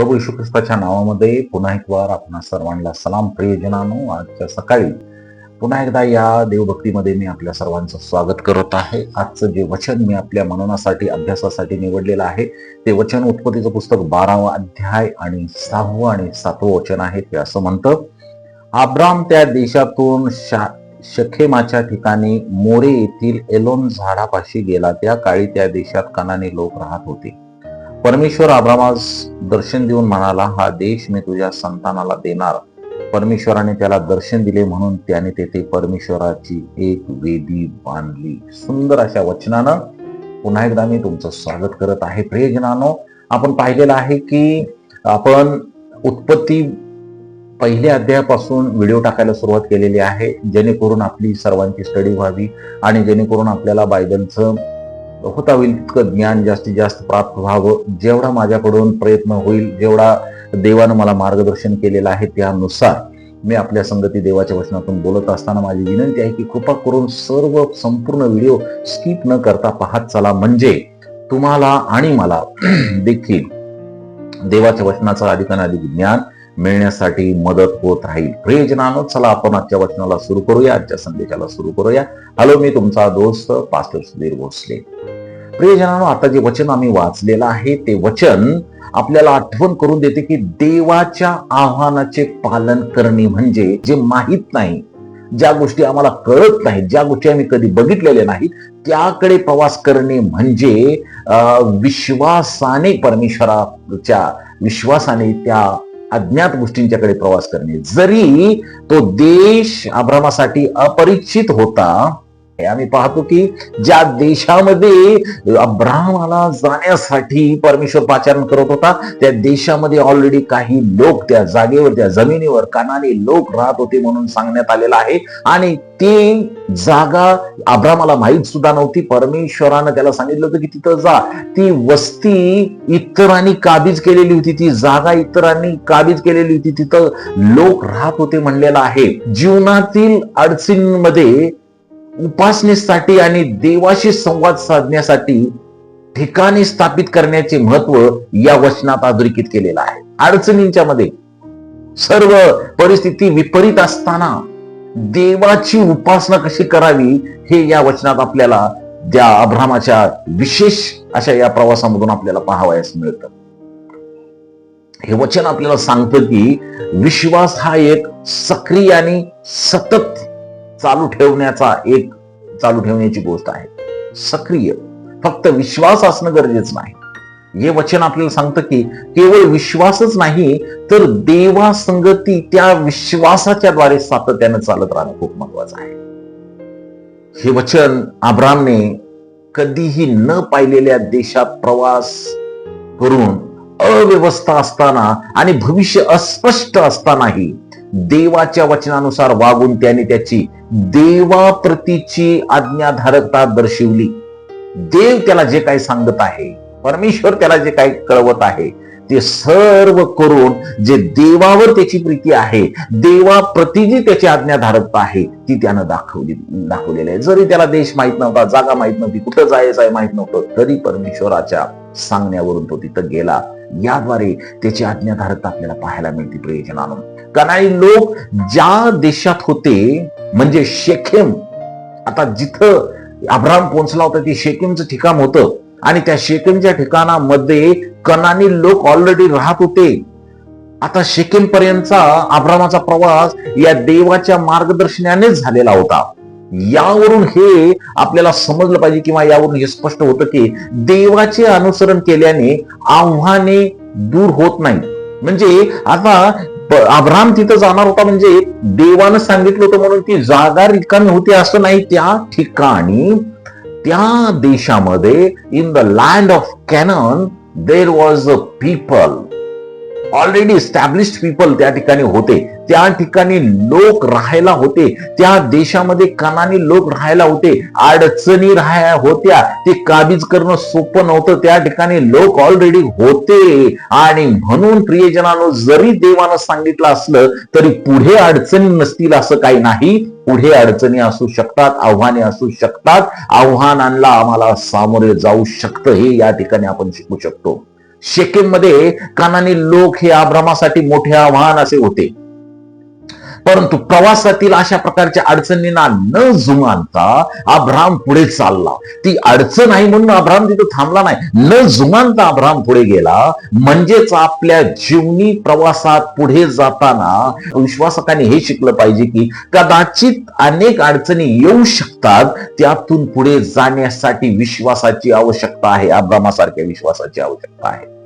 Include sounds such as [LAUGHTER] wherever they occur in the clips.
प्रभू यशू ख्रिस्ताच्या नावामध्ये पुन्हा एक वार आपणा सर्वांना सलाम. प्रियजनानो आजच्या सकाळी पुन्हा एकदा या देवभक्तीमध्ये मी आपल्या सर्वांचं स्वागत करत आहे. आजचं जे वचन मी आपल्या मननासाठी अभ्यासासाठी निवडलेलं आहे ते वचन उत्पत्तीचं पुस्तक बारावा अध्याय आणि सहावं आणि सातवं वचन आहे ते असं म्हणतं आब्राम त्या देशातून शा शखेमाच्या ठिकाणी मोरे येथील एलोन झाडापाशी गेला. त्या काळी त्या देशात कनाने लोक राहत होते. परमेश्वर आब्रामास दर्शन देऊन म्हणाला हा देश मी तुझ्या संतानाला देणार. परमेश्वराने त्याला दर्शन दिले म्हणून त्याने तेथे परमेश्वराची एक वेदी बांधली. सुंदर अशा वचनानं पुन्हा एकदा मी तुमचं स्वागत करत आहे. प्रियजनानो आपण पाहिलेलं आहे की आपण उत्पत्ती पहिल्या अध्यायापासून व्हिडिओ टाकायला सुरुवात केलेली आहे. जेणेकरून आपली सर्वांची स्टडी व्हावी आणि जेणेकरून आपल्याला बायबलचं होता होईल तितकं ज्ञान जास्तीत जास्त प्राप्त व्हावं जेवढा माझ्याकडून प्रयत्न होईल जेवढा देवानं मला मार्गदर्शन केलेलं आहे त्यानुसार मी आपल्या संगती देवाच्या वचनातून बोलत असताना माझी विनंती आहे की कृपा करून सर्व संपूर्ण व्हिडिओ स्किप न करता पाहत चला. म्हणजे तुम्हाला आणि मला [CLEARS THROAT] देखील देवाच्या वचनाचं अधिकाधिक ज्ञान मिळण्यासाठी मदत होत राहील. प्रयोजनानं चला आपण आजच्या वचनाला सुरू करूया आजच्या संदेशाला सुरू करूया. हॅलो मी तुमचा दोस्त पास्टर सुधीर भोसले. प्रियजनानो आता जे वचन आम्ही वाचलेलं आहे ते वचन आपल्याला आठवण करून देते की देवाच्या आव्हानाचे पालन करणे म्हणजे जे माहीत नाही ज्या गोष्टी आम्हाला कळत नाहीत ज्या गोष्टी आम्ही कधी बघितलेल्या नाहीत त्याकडे प्रवास करणे म्हणजे विश्वासाने परमेश्वराच्या विश्वासाने त्या अज्ञात गोष्टींच्याकडे प्रवास करणे. जरी तो देश आभ्रमासाठी अपरिचित होता आम्ही पाहतो की ज्या देशामध्ये अब्राहमाला जाण्यासाठी परमेश्वर पाचारण करत होता त्या देशामध्ये ऑलरेडी काही लोक त्या जागेवर त्या जमिनीवर कानाने लोक राहत होते म्हणून सांगण्यात आलेलं आहे. आणि ती जागा अब्रामाला माहीत सुद्धा नव्हती. परमेश्वरानं त्याला सांगितलं होतं की तिथं जा. ती वस्ती इतरांनी काबीज केलेली होती. ती जागा इतरांनी काबीज केलेली होती. तिथं लोक राहत होते म्हणलेलं आहे. जीवनातील अडचणींमध्ये उपासनेसाठी आणि देवाशी संवाद साधण्यासाठी ठिकाणी स्थापित करण्याचे महत्त्व या वचनात अधोरेखित केलेलं आहे. अडचणींच्या मध्ये सर्व परिस्थिती विपरीत असताना देवाची उपासना कशी करावी हे या वचनात आपल्याला त्या अभ्रामाच्या विशेष अशा या प्रवासामधून आपल्याला पाहावयास मिळतं. हे वचन आपल्याला सांगतं की विश्वास हा एक सक्रिय आणि सतत चालू ठेवण्याचा एक चालू ठेवण्याची गोष्ट आहे. सक्रिय फक्त विश्वास असणं गरजेचं नाही. हे वचन आपल्याला सांगतं की केवळ विश्वासच नाही तर देवा संगती त्या विश्वासाच्या द्वारे सातत्यानं चालत राहणं खूप महत्वाचं आहे. हे वचन आब्रामने कधीही न पाहिलेल्या देशात प्रवास करून अव्यवस्था असताना आणि भविष्य अस्पष्ट असतानाही देवाच्या वचनानुसार वागून त्याने त्याची देवाप्रतीची आज्ञाधारकता दर्शवली. देव त्याला जे काही सांगत आहे परमेश्वर त्याला जे काही कळवत आहे ते सर्व करून जे देवावर त्याची प्रीती आहे देवाप्रती जी त्याची आज्ञाधारकता आहे ती त्यानं दाखवली दाखवलेली आहे. जरी त्याला देश माहीत नव्हता जागा माहीत नव्हती कुठं जायचं आहे माहीत नव्हतं तरी परमेश्वराच्या सांगण्यावरून तो तिथं गेला. याद्वारे त्याची आज्ञाधारक आपल्याला पाहायला मिळते प्रियजनानं. कनाई लोक ज्या देशात होते म्हणजे शेखेम आता जिथं अब्राम पोहोचला होता ते शेकेमचं ठिकाण होतं. आणि त्या शेकेमच्या ठिकाणामध्ये कनानी लोक ऑलरेडी राहत होते. आता शेकेम पर्यंतचा अब्रामाचा प्रवास या देवाच्या मार्गदर्शनानेच झालेला होता. यावरून हे आपल्याला समजलं पाहिजे किंवा यावरून हे स्पष्ट होतं की देवाचे अनुसरण केल्याने आव्हाने दूर होत नाही. म्हणजे आता अब्राम तिथं जाणार होता म्हणजे देवानं सांगितलं होतं म्हणून ती जागा रिकामी होती असं नाही त्या ठिकाणी त्या देशामध्ये in the land of Canaan there was a people already established people त्या ठिकाणी होते. त्या ठिकाणी लोक राहायला होते. त्या देशामध्ये कनानी लोक राहायला होते. अडचणी राहाय होत्या. ते काबीज करणं सोपं नव्हतं. त्या ठिकाणी लोक ऑलरेडी होते. आणि म्हणून प्रियजनानं जरी देवानं सांगितलं असलं तरी पुढे अडचणी नसतील असं काही नाही. पुढे अडचणी असू शकतात आव्हाने असू शकतात. आव्हानांना आम्हाला सामोरे जाऊ शकतं. हे या ठिकाणी आपण शिकू शकतो. शेकेममध्ये कानानी लोक हे आभ्रमासाठी मोठे आव्हान असे होते. परंतु प्रवासातील अशा प्रकारच्या अडचणींना न जुमानता अब्राम पुढे चालला. ती अडचण आहे म्हणून अब्राम तिथं थांबला नाही. न जुमानता अब्राम पुढे गेला. म्हणजेच आपल्या जीवनी प्रवासात पुढे जाताना विश्वासकाने हे शिकलं पाहिजे की कदाचित अनेक अडचणी येऊ शकतात. त्यातून पुढे जाण्यासाठी विश्वासाची आवश्यकता आहे. अब्रामासारख्या विश्वासाची आवश्यकता आहे.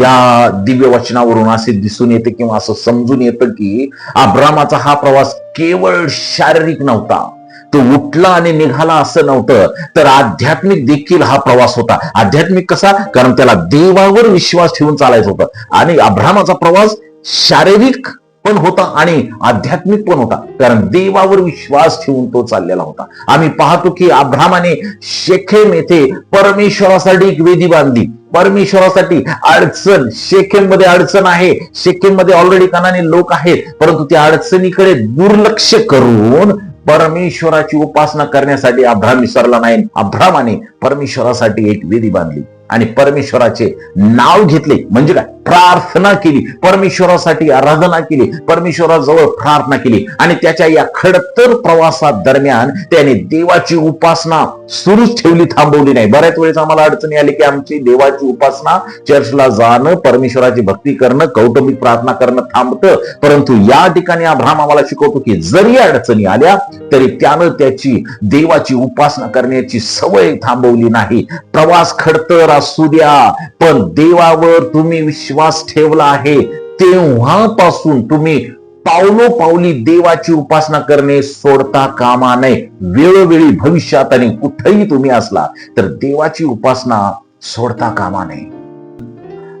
या दिव्य वचनावरून असे दिसून येते किंवा असं समजून येतं की अब्रामाचा हा प्रवास केवळ शारीरिक नव्हता. तो उठला आणि निघाला असं नव्हतं तर आध्यात्मिक देखील हा प्रवास होता. आध्यात्मिक कसा? कारण त्याला देवावर विश्वास ठेवून चालायचं होतं. आणि अभ्रामाचा प्रवास शारीरिक पण होता आणि आध्यात्मिक पण होता. कारण देवावर विश्वास ठेवून तो चाललेला होता. आम्ही पाहतो की अब्रामाने शेखेम येथे परमेश्वरासाठी एक वेदी बांधली. परमेश्वरासाठी अडचण शेखेममध्ये अडचण आहे. शेखेममध्ये ऑलरेडी कानाने लोक आहेत. परंतु त्या अडचणीकडे दुर्लक्ष करून परमेश्वराची उपासना करण्यासाठी अभ्राम विसरला नाही. अभ्रामाने परमेश्वरासाठी एक वेदी बांधली आणि परमेश्वराचे नाव घेतले. म्हणजे काय? प्रार्थना केली. परमेश्वरासाठी आराधना केली. परमेश्वराजवळ प्रार्थना केली. आणि त्याच्या या खडतर प्रवासा दरम्यान त्याने देवाची उपासना सुरूच ठेवली थांबवली नाही. बऱ्याच वेळेस आम्हाला अडचणी आली की आमची देवाची उपासना चर्चला जाणं परमेश्वराची भक्ती करणं कौटुंबिक प्रार्थना करणं थांबतं. परंतु या ठिकाणी अब्राम आम्हाला शिकवतो की जरी अडचणी आल्या तरी त्यानं त्याची देवाची उपासना करण्याची सवय थांबवली नाही. प्रवास खडतर असू द्या पण देवावर तुम्ही विश्वास ठेवला आहे तेव्हापासून तुम्ही पावलो पावली देवाची उपासना करणे सोडता कामा नये. वेळोवेळी भविष्यात आणि कुठेही तुम्ही असला तर देवाची उपासना सोडता कामा नये.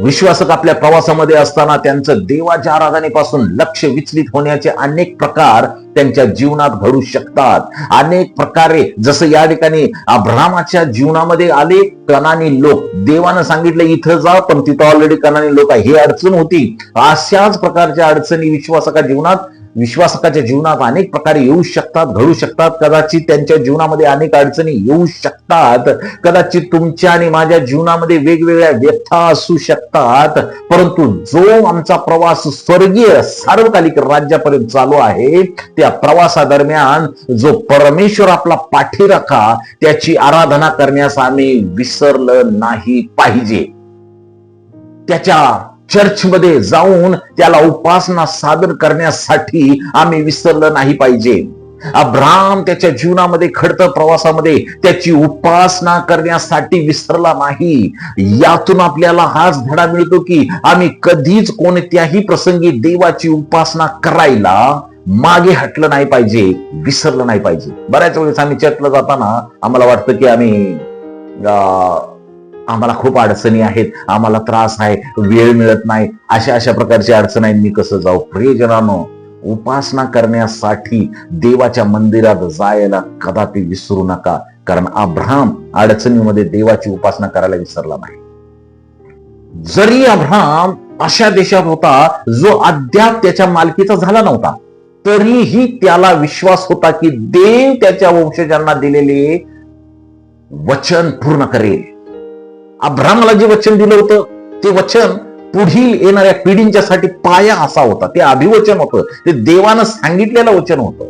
विश्वासक आपल्या प्रवासामध्ये असताना त्यांचं देवाच्या आराधनेपासून लक्ष विचलित होण्याचे अनेक प्रकार त्यांच्या जीवनात घडू शकतात. अनेक प्रकारे जसं या ठिकाणी अब्रामाच्या जीवनामध्ये आले कणानी लोक. देवानं सांगितलं इथं जा पण तिथं ऑलरेडी कणानी लोक आहे. ही अडचण होती. अशाच प्रकारच्या अडचणी विश्वासका जीवनात विश्वासकाच्या जीवनात अनेक प्रकारे येऊ शकतात घडू शकतात. कदाचित त्यांच्या जीवनामध्ये अनेक अडचणी येऊ शकतात. कदाचित तुमच्या आणि माझ्या जीवनामध्ये वेगवेगळ्या व्यथा असू शकतात. परंतु जो आमचा प्रवास स्वर्गीय सार्वकालिक राज्यापर्यंत चालू आहे त्या प्रवासादरम्यान जो परमेश्वर आपला पाठीराखा त्याची आराधना करण्यास आम्ही विसरलं नाही पाहिजे. त्याच्या चर्चमध्ये जाऊन त्याला उपासना सादर करण्यासाठी आम्ही विसरलं नाही पाहिजे. अब्राम त्याच्या जीवनामध्ये खडतर प्रवासामध्ये त्याची उपासना करण्यासाठी विसरला नाही. यातून आपल्याला हाच धडा मिळतो की आम्ही कधीच कोणत्याही प्रसंगी देवाची उपासना करायला मागे हटलं नाही पाहिजे विसरलं नाही पाहिजे. बऱ्याच वेळेस आम्ही चर्चला जाताना आम्हाला वाटतं की आम्ही अं, आम्हाला खूप अडचणी आहेत आम्हाला त्रास आहे वेळ मिळत नाही अशा अशा प्रकारची अडचण आहे मी कसं जाऊ? प्रियजनानो उपासना करण्यासाठी देवाच्या मंदिरात जायला कदापि विसरू नका. कारण अब्राम अडचणीमध्ये देवाची उपासना करायला विसरला नाही. जरी अब्राम अशा देशात होता जो अद्याप त्याच्या मालकीचा झाला नव्हता तरीही त्याला विश्वास होता की देव त्याच्या वंशजांना दिलेले वचन पूर्ण करेल. अब्राहमाला जे वचन दिलं होतं ते वचन पुढील येणाऱ्या पिढींच्यासाठी पाया असा होता. ते अभिवचन होतं. ते देवानं सांगितलेलं वचन होतं.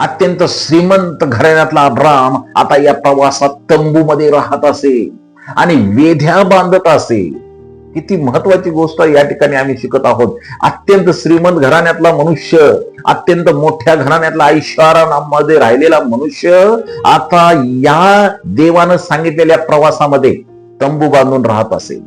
अत्यंत श्रीमंत घराण्यातला अब्राम आता या प्रवासात तंबूमध्ये राहत असे आणि वेध्या बांधत असे. किती महत्वाची गोष्ट या ठिकाणी आम्ही शिकत आहोत. अत्यंत श्रीमंत घराण्यातला मनुष्य अत्यंत मोठ्या घराण्यातला ऐश्वर्यामध्ये राहिलेला मनुष्य आता या देवानं सांगितलेल्या प्रवासामध्ये तंबू बांधून राहत असेल.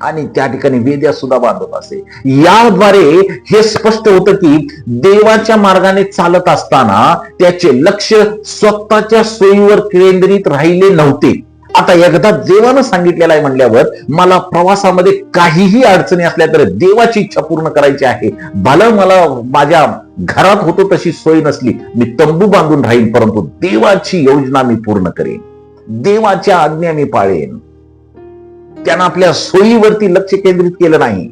आणि त्या ठिकाणी वेद्या सुद्धा बांधत असे याद्वारे हे स्पष्ट होतं की देवाच्या मार्गाने चालत असताना त्याचे लक्ष स्वतःच्या सोयीवर केंद्रित राहिले नव्हते. आता एकदा देवानं सांगितलेलं आहे म्हणल्यावर मला प्रवासामध्ये काहीही अडचणी असल्या तर देवाची इच्छा पूर्ण करायची आहे. भलं मला माझ्या घरात होतो तशी सोय नसली मी तंबू बांधून राहीन परंतु देवाची योजना मी पूर्ण करेन. देवाच्या आज्ञा मी पाळेन. त्यानं आपल्या सोयीवरती लक्ष केंद्रित केलं नाही.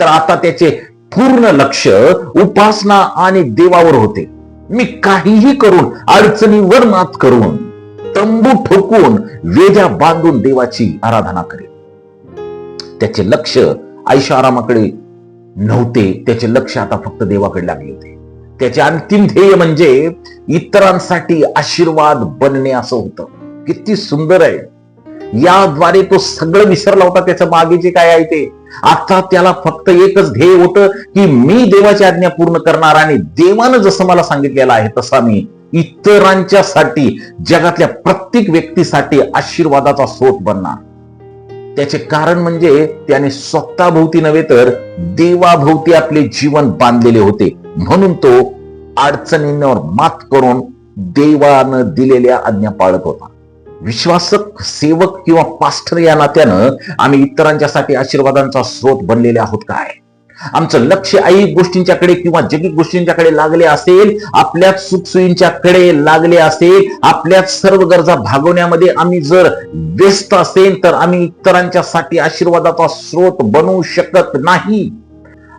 तर आता त्याचे पूर्ण लक्ष उपासना आणि देवावर होते. मी काहीही करून अडचणीवर मात करून तंबू ठोकून वेद्या बांधून देवाची आराधना करेल. त्याचे लक्ष आयुष्य आरामाकडे नव्हते. त्याचे लक्ष आता फक्त देवाकडे लागले होते. त्याचे अंतिम ध्येय म्हणजे इतरांसाठी आशीर्वाद बनणे असं होतं. किती सुंदर आहे. याद्वारे तो सगळं विसरला होता. त्याच्यामागे जे काय आहे ते? आता त्याला फक्त एकच ध्येय होतं की मी देवाची आज्ञा पूर्ण करणार आणि देवानं जसं मला सांगितलेलं आहे तसा मी इतरांच्यासाठी जगातल्या प्रत्येक व्यक्तीसाठी आशीर्वादाचा स्रोत बनणार. त्याचे कारण म्हणजे त्याने स्वतःभोवती नव्हे तर देवाभोवती आपले जीवन बांधलेले होते. म्हणून तो अडचणींवर मात करून देवानं दिलेल्या आज्ञा पाळत होता. विश्वासक सेवक किंवा पास्टर या नात्यानं आम्ही इतरांच्यासाठी आशीर्वादांचा स्रोत बनलेले आहोत काय? आमचं लक्ष ऐक गोष्टींच्याकडे किंवा जगिक गोष्टींच्याकडे लागले असेल आपल्याच सुखसोयींच्याकडे लागले असेल आपल्याच सर्व गरजा भागवण्यामध्ये आम्ही जर व्यस्त असेल तर आम्ही इतरांच्यासाठी आशीर्वादाचा स्रोत बनवू शकत नाही.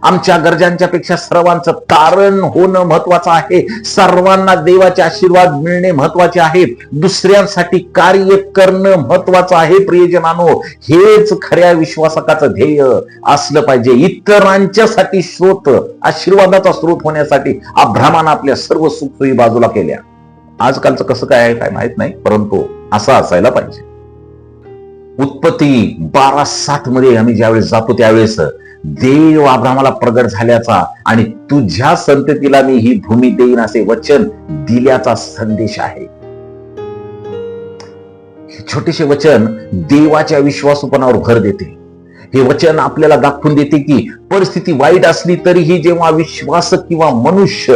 आमच्या गरजांच्या पेक्षा सर्वांचं तारण होणं महत्वाचं आहे. सर्वांना देवाचे आशीर्वाद मिळणे महत्त्वाचे आहे. दुसऱ्यांसाठी कार्य करणं महत्वाचं आहे प्रियजनानो. हेच खऱ्या विश्वासकाचं ध्येय असलं पाहिजे. इतरांच्यासाठी स्रोत आशीर्वादाचा स्रोत होण्यासाठी अभ्रामानं आपल्या सर्व सुखसोयी बाजूला केल्या. आजकालचं कसं काय आहे काय माहीत नाही परंतु असं असायला पाहिजे. उत्पत्ती बारा सात मध्ये आम्ही ज्यावेळेस जातो त्यावेळेस देव आब्रामाला प्रगट झाल्याचा आणि तुझ्या संततीला मी ही भूमी देईन असे वचन दिल्याचा संदेश आहे. हे छोटेसे वचन देवाच्या विश्वासूपणावर भर देते. हे वचन आपल्याला दाखवून देते की परिस्थिती वाईट असली तरीही जेव्हा विश्वासक किंवा मनुष्य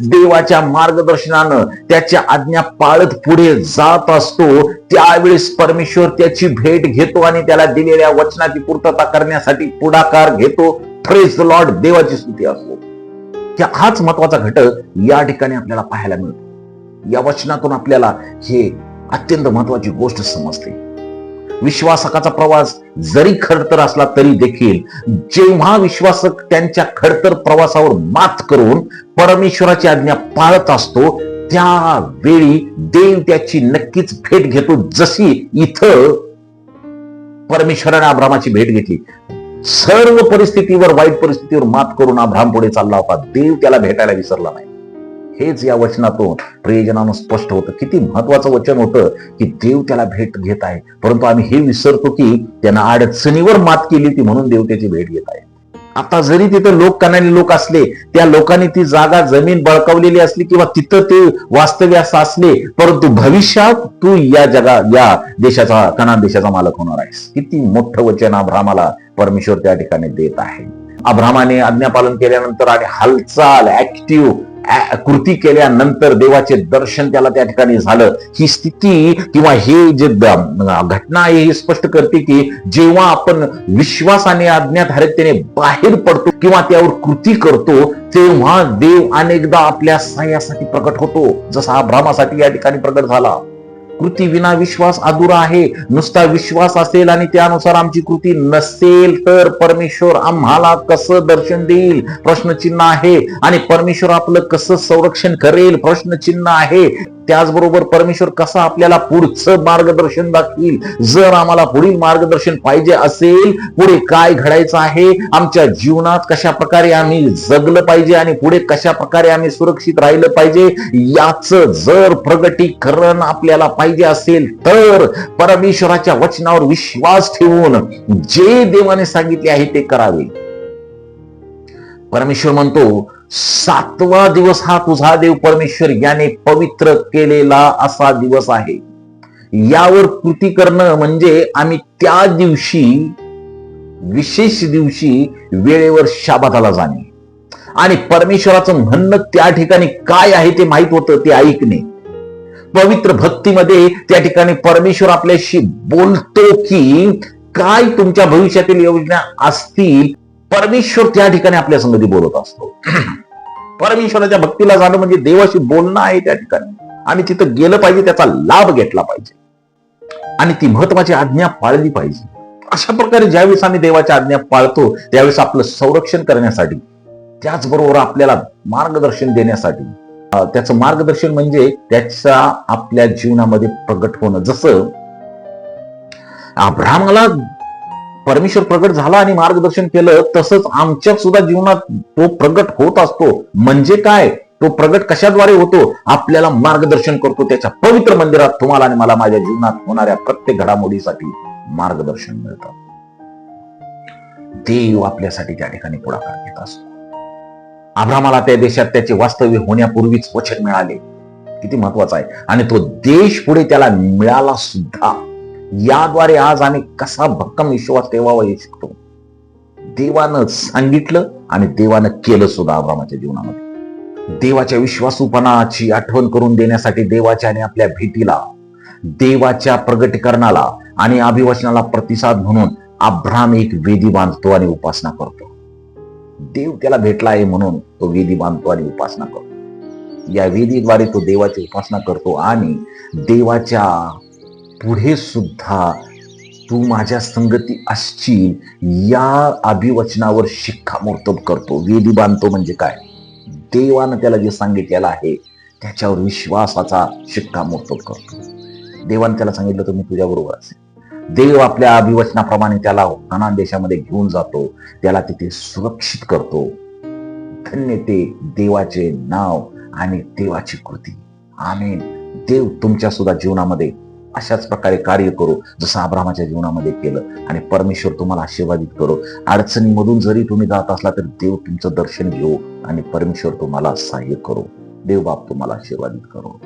देवाच्या मार्गदर्शनानं त्याच्या आज्ञा पाळत पुढे जात असतो त्यावेळेस परमेश्वर त्याची भेट घेतो आणि त्याला दिलेल्या वचनाची पूर्तता करण्यासाठी पुढाकार घेतो. फ्रेज लॉर्ड देवाची स्तुती असतो त्या हाच महत्त्वाचा घटक या ठिकाणी आपल्याला पाहायला मिळतो. या वचनातून आपल्याला हे अत्यंत महत्वाची गोष्ट समजते. विश्वासकाचा प्रवास जरी खडतर असला तरी देखील जेव्हा विश्वासक त्यांच्या खडतर प्रवासावर मात करून परमेश्वराची आज्ञा पाळत असतो त्यावेळी देव त्याची नक्कीच भेट घेतो. जशी इथं परमेश्वराने अब्रामाची भेट घेतली. सर्व परिस्थितीवर वाईट परिस्थितीवर मात करून अब्राम पुढे चालला होता. देव त्याला भेटायला विसरला नाही. हेच या वचनातून प्रियजनानं स्पष्ट होतं. किती महत्वाचं वचन होतं की देव त्याला भेट घेत आहे. परंतु आम्ही हे विसरतो की त्यानं अडचणीवर मात केली ती म्हणून देव त्याची भेट घेत आहे. आता जरी तिथं लोक कणाने लोक असले त्या लोकांनी ती जागा जमीन बळकावलेली असली किंवा तिथं ते वास्तव्यास असले परंतु भविष्यात तू या जगा या देशाचा कनान देशाचा मालक होणार आहेस. किती मोठं वचन अभ्रामाला परमेश्वर त्या ठिकाणी देत आहे. अब्रामाने आज्ञापालन केल्यानंतर आणि हालचाल ऍक्टिव्ह कृती केल्यानंतर देवाचे दर्शन त्याला त्या ठिकाणी झालं. ही स्थिती किंवा हे जे घटना आहे ही स्पष्ट करते की जेव्हा आपण विश्वासाने आज्ञाधारकतेने बाहेर पडतो किंवा त्यावर कृती करतो तेव्हा देव अनेकदा आपल्या सहाय्यासाठी प्रकट होतो. जसा अभ्रामासाठी या ठिकाणी प्रकट झाला. कृती विना विश्वास अधुरा आहे. नुसता विश्वास असेल आणि त्यानुसार आमची कृती नसेल तर परमेश्वर आम्हाला कसं दर्शन देईल? प्रश्नचिन्ह आहे. आणि परमेश्वर आपलं कसं संरक्षण करेल? प्रश्नचिन्ह आहे. त्याचबरोबर परमेश्वर कसा आपल्याला पुढचं मार्गदर्शन दाखवील? जर आम्हाला पुढील मार्गदर्शन पाहिजे असेल पुढे काय घडायचं आहे? आमच्या जीवनात कशा प्रकारे आम्ही जगलं पाहिजे आणि पुढे कशा प्रकारे आम्ही सुरक्षित राहिलं पाहिजे? याच जर प्रगटीकरण आपल्याला पाहिजे असेल तर परमेश्वराच्या वचनावर विश्वास ठेवून जे देवाने सांगितले आहे ते करावे. परमेश्वर म्हणतो सातवा दिवस हा तुझा देव परमेश्वर याने पवित्र केलेला असा दिवस आहे. यावर कृती करणं म्हणजे आम्ही त्या दिवशी विशेष दिवशी वेळेवर शाबाताला जाणे. आणि परमेश्वराचं म्हणणं त्या ठिकाणी काय आहे ते माहीत होतं ते ऐकणे. पवित्र भक्तीमध्ये त्या ठिकाणी परमेश्वर आपल्याशी बोलतो की काय तुमच्या भविष्यातील योजना असतील परमेश्वर त्या ठिकाणी आपल्या संगती बोलत असतो. परमेश्वराच्या भक्तीला जाणं म्हणजे देवाशी बोलणं आहे त्या ठिकाणी. आणि तिथं गेलं पाहिजे त्याचा लाभ घेतला पाहिजे. आणि ती महत्वाची आज्ञा पाळली पाहिजे. अशा प्रकारे ज्यावेळेस आम्ही देवाच्या आज्ञा पाळतो त्यावेळेस आपलं संरक्षण करण्यासाठी त्याचबरोबर आपल्याला मार्गदर्शन देण्यासाठी. त्याचं मार्गदर्शन म्हणजे त्याचा आपल्या जीवनामध्ये प्रगट होणं. जसं अब्राहमाला परमेश्वर प्रगट झाला आणि मार्गदर्शन केलं तसंच आमच्या सुद्धा जीवनात तो प्रगट होत असतो. म्हणजे काय? तो प्रगट कशाद्वारे होतो? आपल्याला मार्गदर्शन करतो. त्याच्या पवित्र मंदिरात तुम्हाला आणि मला माझ्या जीवनात होणाऱ्या प्रत्येक घडामोडीसाठी मार्गदर्शन मिळतं. देव आपल्यासाठी त्या ठिकाणी पुढाकार घेत असतो. आभ्रामाला त्या देशात त्याचे वास्तव्य होण्यापूर्वीच वचन मिळाले. किती महत्वाचं आहे. आणि तो देश पुढे त्याला मिळाला सुद्धा. याद्वारे आज आम्ही कसा भक्कम विश्वास ठेवावा हे शिकतो. देवानं सांगितलं आणि देवानं केलं सुद्धा आब्रामाच्या जीवनामध्ये. देवाच्या विश्वासूपणाची आठवण करून देण्यासाठी देवाच्या आणि आपल्या भेटीला देवाच्या प्रगटीकरणाला आणि अभिवचनाला प्रतिसाद म्हणून आभ्राम एक वेदी बांधतो आणि उपासना करतो. देव त्याला भेटला आहे म्हणून तो वेदी बांधतो आणि उपासना करतो. या वेदीद्वारे तो देवाची उपासना करतो आणि देवाच्या पुढे सुद्धा तू माझ्या संगती असशील या अभिवचनावर शिक्कामोर्तब करतो. वेदी बांधतो म्हणजे काय? देवानं त्याला जे सांगितलेलं आहे त्याच्यावर विश्वासाचा शिक्कामोर्तब करतो. देवानं त्याला सांगितलं तर मी तुझ्याबरोबर असेल. देव आपल्या अभिवचनाप्रमाणे त्याला कनान देशामध्ये घेऊन जातो त्याला तिथे सुरक्षित करतो. धन्य ते देवाचे नाव आणि देवाची कृती. आणि देव तुमच्या सुद्धा जीवनामध्ये अशाच प्रकारे कार्य करू जसं अब्रामाच्या जीवनामध्ये केलं. आणि परमेश्वर तुम्हाला आशीर्वादित करो. अडचणीमधून जरी तुम्ही जात असला तरी देव तुमचं दर्शन घेऊ आणि परमेश्वर तुम्हाला सहाय्य करो. देव बाप तुम्हाला आशीर्वादित करो.